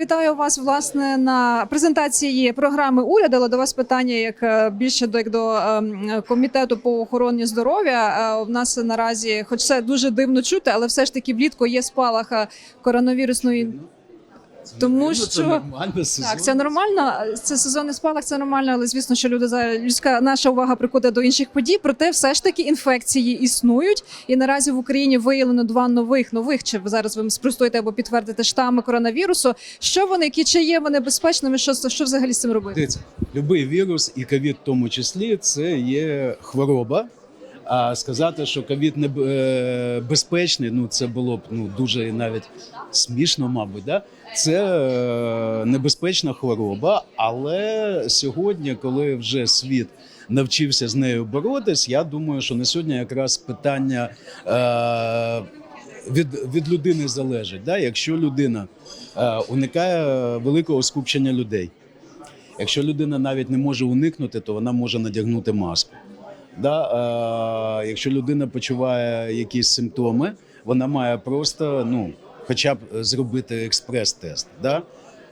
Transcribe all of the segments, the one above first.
Вітаю вас власне на презентації програми уряду. Але до вас питання як е, більше до як до ем, комітету по охороні здоров'я. Е, У нас наразі, хоч це дуже дивно чути, але все ж таки влітку є спалах е, коронавірусної. Тому Це що нормально, сезон. так, це нормально. Це сезонний спалах, це нормально, але звісно, що люди за людська наша увага приходить до інших подій. Проте, все ж таки, інфекції існують, і наразі в Україні виявлено два нових нових. Чи зараз ви спростуєте або підтвердите штами коронавірусу? Що вони, які чи є вони безпечними? Що що взагалі з цим робити? Дивіться, любий вірус і ковід в тому числі це є хвороба. А сказати, що ковід не е, безпечний, ну це було б ну дуже навіть смішно, мабуть. Да? Це е, небезпечна хвороба, але сьогодні, коли вже світ навчився з нею боротись, я думаю, що на сьогодні якраз питання е, від, від людини залежить. Да? Якщо людина е, уникає великого скупчення людей. Якщо людина навіть не може уникнути, то вона може надягнути маску. Да? Е, якщо людина почуває якісь симптоми, вона має просто ну, хоча б зробити експрес-тест. Да?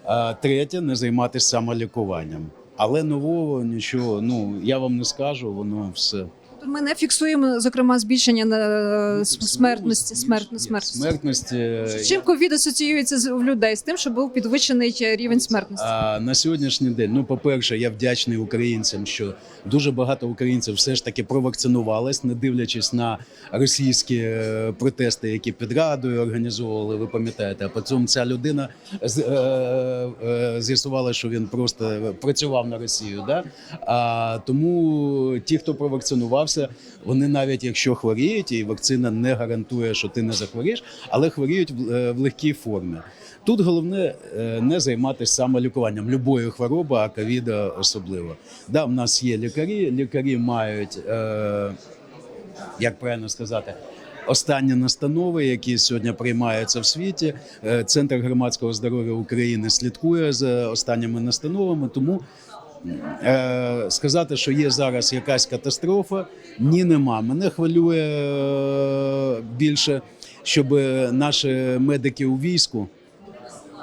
Е, третє не займатися самолікуванням. Але нового нічого, ну я вам не скажу, воно все. Ми не фіксуємо зокрема збільшення на е, смертності. Смертно, смертності. смертності. Чим ковід асоціюється з у людей з тим, що був підвищений е, рівень смертності? А на сьогоднішній день, ну по-перше, я вдячний українцям, що дуже багато українців все ж таки провакцинувались, не дивлячись на російські е, протести, які під радою організовували. Ви пам'ятаєте, а потім ця людина з- е, е, з'ясувала, що він просто працював на Росію. Да? А тому ті, хто провакцинувався, вони навіть якщо хворіють, і вакцина не гарантує, що ти не захворієш, але хворіють в, е, легкій формі. Тут головне е, не займатися самолікуванням любої хвороби, а ковіда особливо. Да, в нас є лікарі. Лікарі мають, е, як правильно сказати, останні настанови, які сьогодні приймаються в світі. Центр громадського здоров'я України слідкує за останніми настановами. Тому сказати, що є зараз якась катастрофа, ні, нема. Мене хвилює е, більше, щоб наші медики у війську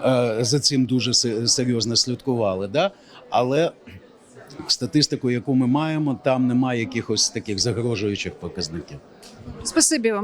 е, за цим дуже серйозно слідкували. Да? Але статистику, яку ми маємо, там немає якихось таких загрожуючих показників. Спасибі вам.